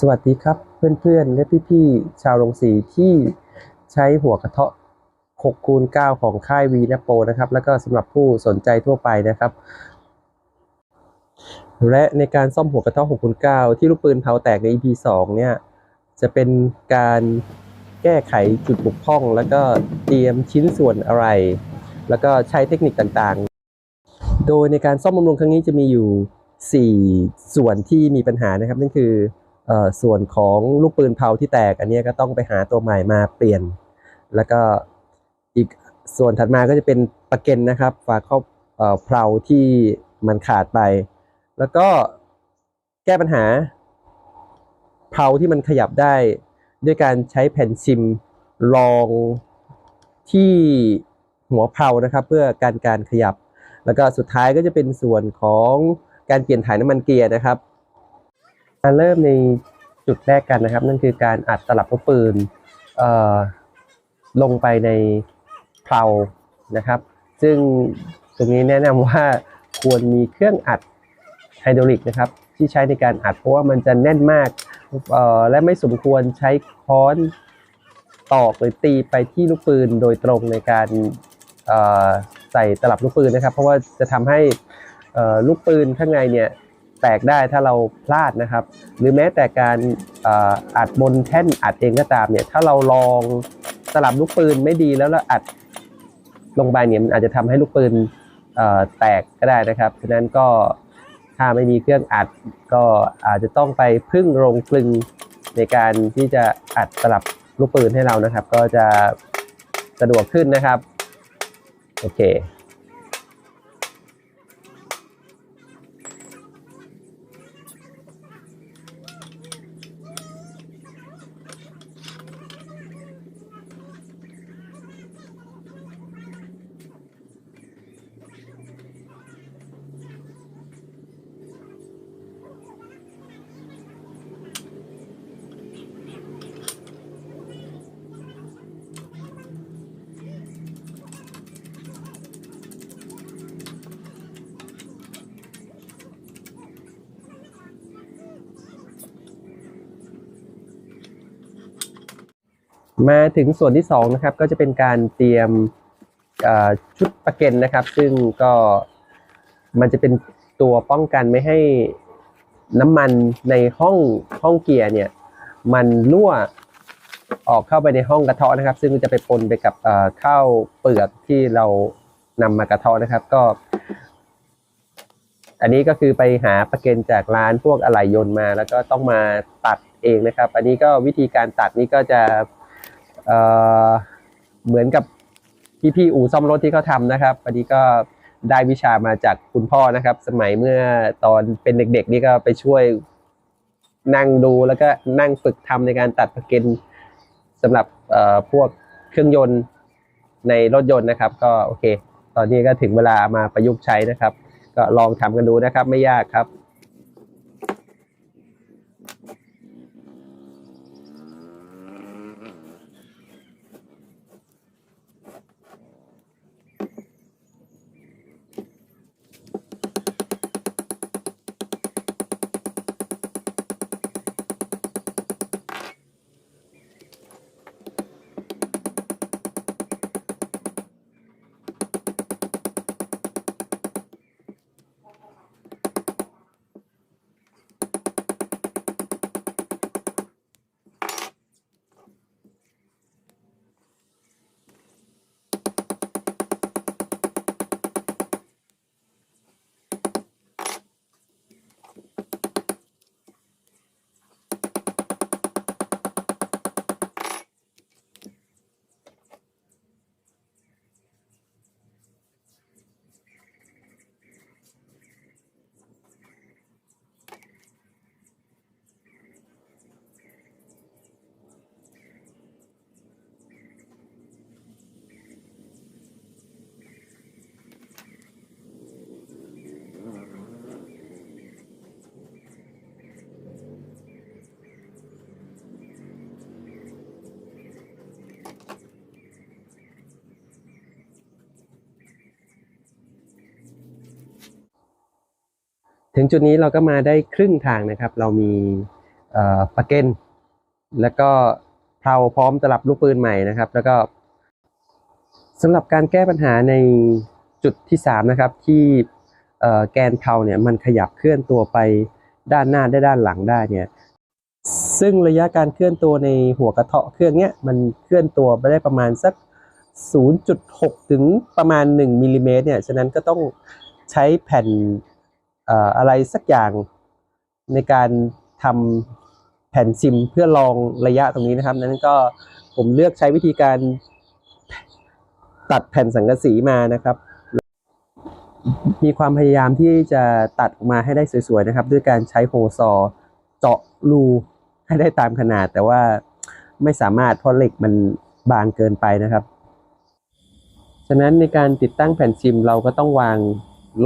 สวัสดีครับเพื่อนๆและพี่ๆชาวโรงสีที่ใช้หัวกระเทาะ6คูณ9ของค่ายวีนโปนะครับ แล้วก็สำหรับผู้สนใจทั่วไปนะครับ และในการซ่อมหัวกระเทาะ6คูณ9ที่ลูกปืนเผาแตกใน EP 2 เนี่ย จะเป็นการแก้ไขจุดบกพร่อง แล้วก็เตรียมชิ้นส่วนอะไร แล้วก็ใช้เทคนิคต่างๆ โดยในการซ่อมบำรุงครั้งนี้จะมีอยู่ 4 ส่วนที่มีปัญหานะครับนั่นคือเอ่อ ส่วนของลูกปืนเผาที่แตกอันนี้ก็ต้องไปหาตัวใหม่มาเปลี่ยน แล้วก็อีกส่วนถัดมาก็จะเป็นประเก็นนะครับ ฝาครอบเอ่อเพลาที่มันขาดไป แล้วก็แก้ปัญหาเพลาที่มันขยับได้ ด้วยการใช้แผ่นซิมรองที่หัวเพลานะครับ เพื่อการการขยับ แล้วก็สุดท้ายก็จะเป็นส่วนของการเปลี่ยนถ่ายน้ำมันเกียร์นะครับ มาเริ่มในจุดแรกกันนะครับ นั่นคือการอัดตลับลูกปืนเอ่อลงไปในเพลานะครับ ซึ่งตรงนี้แนะนำว่าควรมีเครื่องอัดไฮดรอลิกนะครับ ที่ใช้ในการอัดเพราะว่ามันจะแน่นมากเอ่อและไม่สมควรใช้ค้อนตอกหรือตีไปที่ลูกปืนโดยตรงในการเอ่อใส่ตลับลูกปืนนะครับ เพราะว่าจะทำให้เอ่อลูกปืนข้างในเนี่ย แตกได้ถ้าเราพลาดนะครับ หรือแม้แต่การอัดบนแท่นอัดเองก็ตามเนี่ยถ้าเราลองสลับลูกปืนไม่ดีแล้วเราอัดลงไปเนี่ยมันอาจจะทำให้ลูกปืนแตกก็ได้นะครับฉะนั้นก็ถ้าไม่มีเครื่องอัดก็อาจจะต้องไปพึ่งโรงกลึงในการที่จะอัดสลับลูกปืนให้เรานะครับ ก็จะสะดวกขึ้นนะครับโอเค มาถึงส่วนที่สองนะครับก็จะเป็นการเตรียมชุดประเก็นนะครับ ซึ่งก็มันจะเป็นตัวป้องกันไม่ให้น้ำมันในห้องห้องเกียร์เนี่ยมันรั่วออกเข้าไปในห้องกระเทาะนะครับ ซึ่งจะไปปนไปกับเข้าวเปลือกที่เรานำมากระเทาะนะครับ ก็ อันนี้ก็คือไปหาประเก็นจากร้านพวกอะไหล่ยนต์มา แล้วก็ต้องมาตัดเองนะครับ อันนี้ก็วิธีการตัดนี้ก็จะ เเหมือนกับพี่ๆอู่ซ่อมรถที่เขาทำนะครับอันนี้ก็ได้วิชามาจากคุณพ่อนะครับ สมัยเมื่อตอนเป็นเด็กๆ นี่ก็ไปช่วยนั่งดูแล้วก็นั่งฝึกทำในการตัดประเก็นสำหรับพวกเครื่องยนต์ในรถยนต์นะครับ ก็โอเค ตอนนี้ก็ถึงเวลามาประยุกต์ใช้นะครับ ก็ลองทำกันดูนะครับ ไม่ยากครับ ถึงจุดนี้เราก็มาได้ครึ่งทางนะครับ เรามีปากเกนแล้วก็เพลาพร้อมตลับลูกปืนใหม่นะครับ แล้วก็สำหรับการแก้ปัญหาในจุดที่สามนะครับที่แกนเพลาเนี่ยมันขยับเคลื่อนตัวไปด้านหน้าได้ด้านหลังได้เนี่ยซึ่งระยะการเคลื่อนตัวในหัวกระเทาะเครื่องเนี้ยมันเคลื่อนตัวไปได้ประมาณสัก 0.6 ถึงประมาณ 1มิลลิเมตรเนี่ยฉะนั้นก็ต้องใช้แผ่น อะไรสักอย่างในการทำแผ่นซิมเพื่อลองระยะตรงนี้นะครับนั้นก็ผมเลือกใช้วิธีการตัดแผ่นสังกะสีมานะครับ มีความพยายามที่จะตัดออกมาให้ได้สวยๆนะครับ ด้วยการใช้โฮซอว์เจาะรูให้ได้ตามขนาด แต่ว่าไม่สามารถเพราะเหล็กมันบางเกินไปนะครับ ฉะนั้นในการติดตั้งแผ่นซิมเราก็ต้องวาง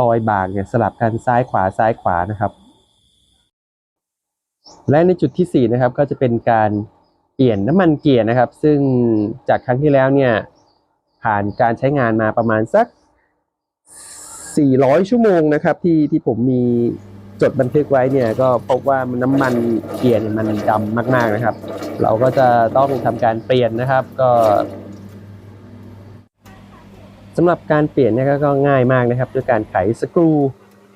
รอยบากเนี่ยสลับกันซ้ายขวาซ้ายขวานะครับ และในจุดที่ 4 นะครับ ก็จะเป็นการเปลี่ยนน้ำมันเกียร์นะครับ ซึ่งจากครั้งที่แล้วเนี่ยผ่านการใช้งานมาประมาณสัก 400 ชั่วโมงนะครับ ที่ที่ผมมีจดบันทึกไว้เนี่ยก็พบว่าน้ำมันเกียร์เนี่ยมันดำมากๆนะครับ เราก็จะต้องทำการเปลี่ยนนะครับ ก็ สำหรับการเปลี่ยนเนี่ยก็ก็ง่ายมากนะครับด้วยการไขสกรู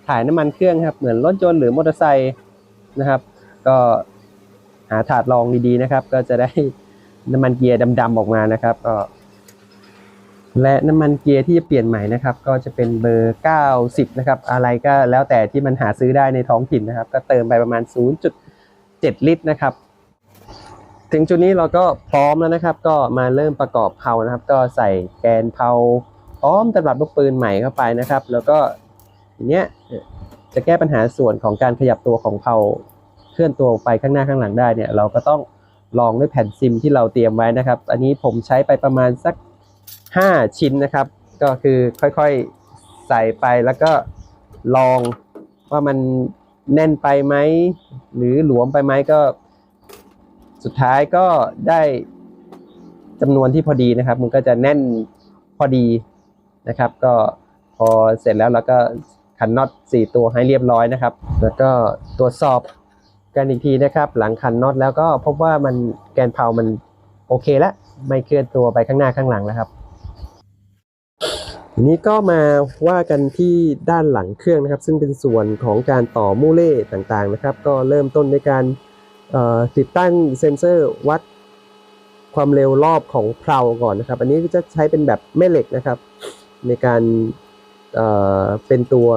ถ่ายน้ำมันเครื่องครับเหมือนรถยนต์หรือมอเตอร์ไซค์นะครับ ก็หาถาดรองดีๆนะครับ ก็จะได้น้ำมันเกียร์ดำๆออกมานะครับก็และน้ำมันเกียร์ที่จะเปลี่ยนใหม่นะครับ ก็จะเป็นเบอร์ 90 นะครับ อะไรก็แล้วแต่ที่มันหาซื้อได้ในท้องถิ่นนะครับ ก็เติมไปประมาณ 0.7 ลิตรนะครับ ถึงจุดนี้เราก็พร้อมแล้วนะครับ ก็มาเริ่มประกอบเพานะครับ ก็ใส่แกนเพา พร้อมตลับลูกปืนใหม่เข้าไปนะครับ แล้วก็ทีเนี้ยจะแก้ปัญหาส่วนของการขยับตัวของเพลาเคลื่อนตัวไปข้างหน้าข้างหลังได้เนี่ยเราก็ต้องลองด้วยแผ่นซิมที่เราเตรียมไว้นะครับ อันนี้ผมใช้ไปประมาณสัก 5 ชิ้นนะครับ ก็คือค่อยๆใส่ไปแล้วก็ลองว่ามันแน่นไปไหมหรือหลวมไปไหมก็ สุดท้ายก็ได้จำนวนที่พอดีนะครับ มันก็จะแน่นพอดี นะครับ ก็พอเสร็จแล้วเราก็ขันน็อต4 ตัวให้เรียบร้อยนะครับ แล้วก็ตรวจสอบกันอีกทีนะครับ หลังขันน็อตแล้วก็พบว่ามันแกนเพลามันโอเคแล้วไม่เคลื่อนตัวไปข้างหน้าข้างหลังแล้วครับทีนี้ก็มาว่ากันที่ด้านหลังเครื่องนะครับ ซึ่งเป็นส่วนของการต่อมูเล่ต่างๆนะครับ ก็เริ่มต้นในการติดตั้งเซ็นเซอร์วัดความเร็วรอบของเพลาก่อนนะครับ อันนี้จะใช้เป็นแบบแม่เหล็กนะครับ ในการเเป็นตัว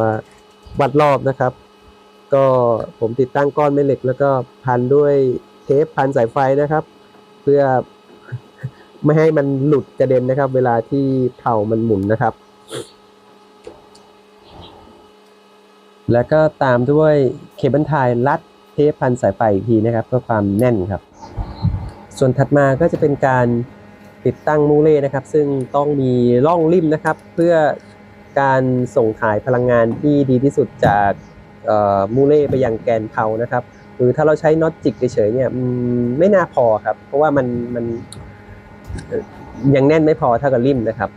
วัดรอบนะครับ ก็ผมติดตั้งก้อนแม่เหล็ก แล้วก็พันด้วยเทปพันสายไฟนะครับ เพื่อไม่ให้มันหลุดกระเด็นนะครับ เวลาที่เผามันหมุนนะครับ แล้วก็ตามด้วยเคเบิลไทยรัดเทปพันสายไฟอีกทีนะครับเพื่อความแน่นครับ ส่วนถัดมาก็จะเป็นการ ติดตั้งมูเล่นะครับ ซึ่งต้องมีร่องริมนะครับ เพื่อการส่งถ่ายพลังงานที่ดีที่สุดจากมูเล่ไปยังแกนเผานะครับหรือถ้าเราใช้น็อตจิกเฉยๆเนี่ยไม่น่าพอครับ เพราะว่ามันมันยังแน่นไม่พอเท่ากับริมนะครับ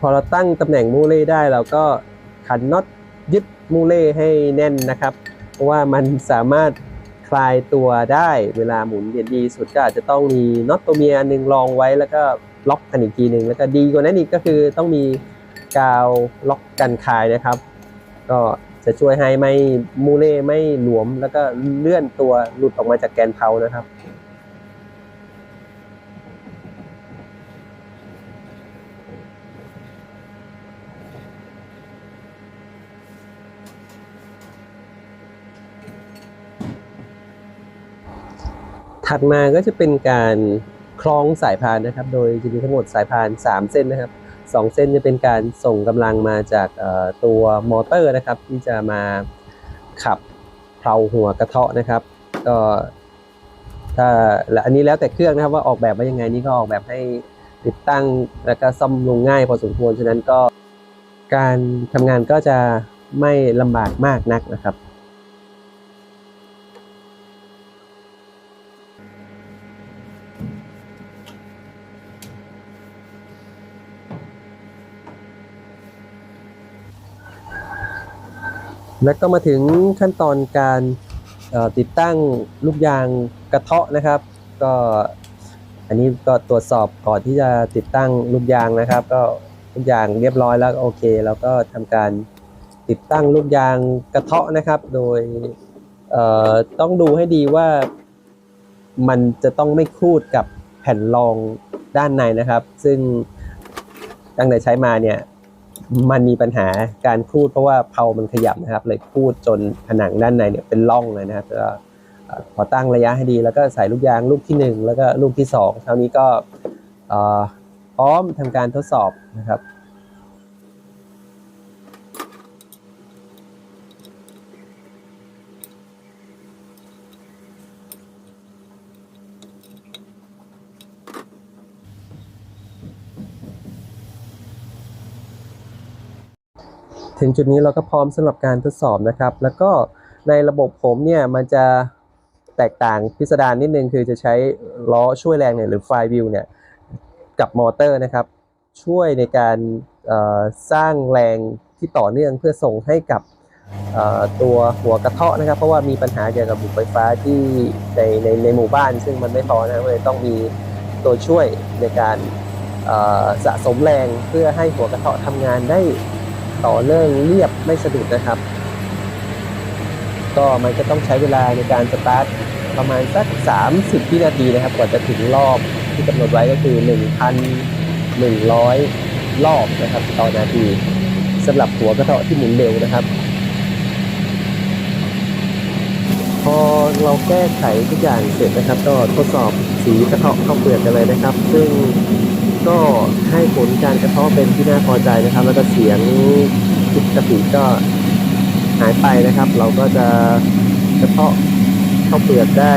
พอเราตั้งตำแหน่งมูเล่ได้เราก็ ขันน็อตยึดมูเล่ให้แน่นนะครับ เพราะว่ามันสามารถคลายตัวได้เวลาหมุนเดียดีสุดก็อาจจะต้องมีน็อตตัวเมียอันหนึ่งรองไว้แล้วก็ล็อกกันอีกทีหนึ่งแล้วก็ดีกว่านั้นอีกก็คือต้องมีกาวล็อกกันคายนะครับ ก็จะช่วยให้ไม่มูเล่ไม่หลวม แล้วก็เลื่อนตัวหลุดออกมาจากแกนเพลานะครับ ถัดมาก็จะเป็นการคล้องสายพานนะครับ โดยจะมีทั้งหมดสายพาน 3 เส้นนะครับ 2 เส้นจะเป็นการส่งกำลังมาจากตัวมอเตอร์นะครับ ที่จะมาขับเพลาหัวกระเทาะนะครับ ก็ถ้าและอันนี้แล้วแต่เครื่องนะครับว่าออกแบบมายังไงนี่ก็ออกแบบให้ติดตั้งแล้วก็ซ่อมลงง่ายพอสมควรฉะนั้นก็การทำงานก็จะไม่ลำบากมากนักนะครับ แล้วก็มาถึงขั้นตอนการติดตั้งลูกยางกระเทาะนะครับ ก็อันนี้ก็ตรวจสอบก่อนที่จะติดตั้งลูกยางนะครับ ก็ลูกยางเรียบร้อยแล้วโอเคแล้วก็ทำการติดตั้งลูกยางกระเทาะนะครับ โดยต้องดูให้ดีว่ามันจะต้องไม่คูดกับแผ่นรองด้านในนะครับ ซึ่งตั้งแต่ใช้มาเนี่ย มันมีปัญหาการพูดเพราะว่าเพลามันขยับนะครับ เลยพูดจนผนังด้านในเนี่ยเป็นร่องเลยนะครับก็เอ่อพอตั้งระยะให้ดี แล้วก็ใส่ลูกยางลูกที่หนึ่งแล้วก็ลูกที่สองเท่านี้ก็พร้อมทำการทดสอบนะครับ ถึงจุดนี้เราก็พร้อมสำหรับการทดสอบนะครับ แล้วก็ในระบบผมเนี่ยมันจะแตกต่างพิสดารนิดนึงคือจะใช้ล้อช่วยแรงเนี่ยหรือไฟวิวเนี่ยกับมอเตอร์นะครับ ช่วยในการสร้างแรงที่ต่อเนื่องเพื่อส่งให้กับตัวหัวกระเทาะนะครับ เพราะว่ามีปัญหาเกี่ยวกับบุไฟฟ้าที่ในในในหมู่บ้าน ซึ่งมันไม่พอนะเลยต้องมีตัวช่วยในการสะสมแรงเพื่อให้หัวกระเทาะทำงานได้ ต่อเนื่องเรียบไม่สะดุดนะครับ ก็มันก็ต้องใช้เวลาในการสตาร์ทประมาณสัก 30วินาทีนะครับกว่าจะถึงรอบที่กำหนดไว้ก็คือ 1,100 รอบนะครับ ต่อนาทีสำหรับหัวกระเทาะที่หมุนเร็วนะครับ พอเราแก้ไขทุกอย่างเสร็จนะครับ ก็ทดสอบสีกระเทาะข้าเปลือกกันเลยนะครับ ซึ่ง ก็ให้ผลการกระเทาะเป็นที่น่าพอใจนะครับ แล้วก็เสียงผิดปกติก็หายไปนะครับ เราก็จะกระเทาะข้าวเปลือกได้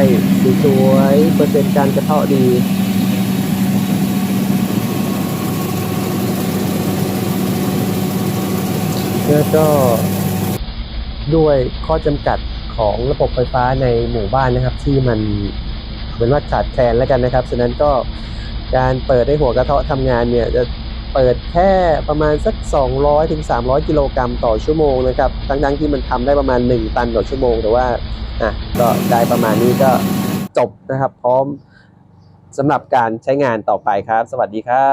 สวยเปอร์เซ็นต์การกระเทาะดีแล้วก็ด้วยข้อจำกัดของระบบไฟฟ้าในหมู่บ้านนะครับ ที่มันเป็นว่าขาดแคลนแล้วกันนะครับฉะนั้นก็ การเปิดให้หัวกระเทาะทำงานเนี่ยจะเปิดแค่ประมาณสัก 200ถึง300กิโลกรัมต่อชั่วโมงนะครับ ทั้งๆที่มันทำได้ประมาณ 1 ตันต่อชั่วโมง แต่ว่าอะก็ได้ประมาณนี้ก็จบนะครับ พร้อมสำหรับการใช้งานต่อไปครับ สวัสดีครับ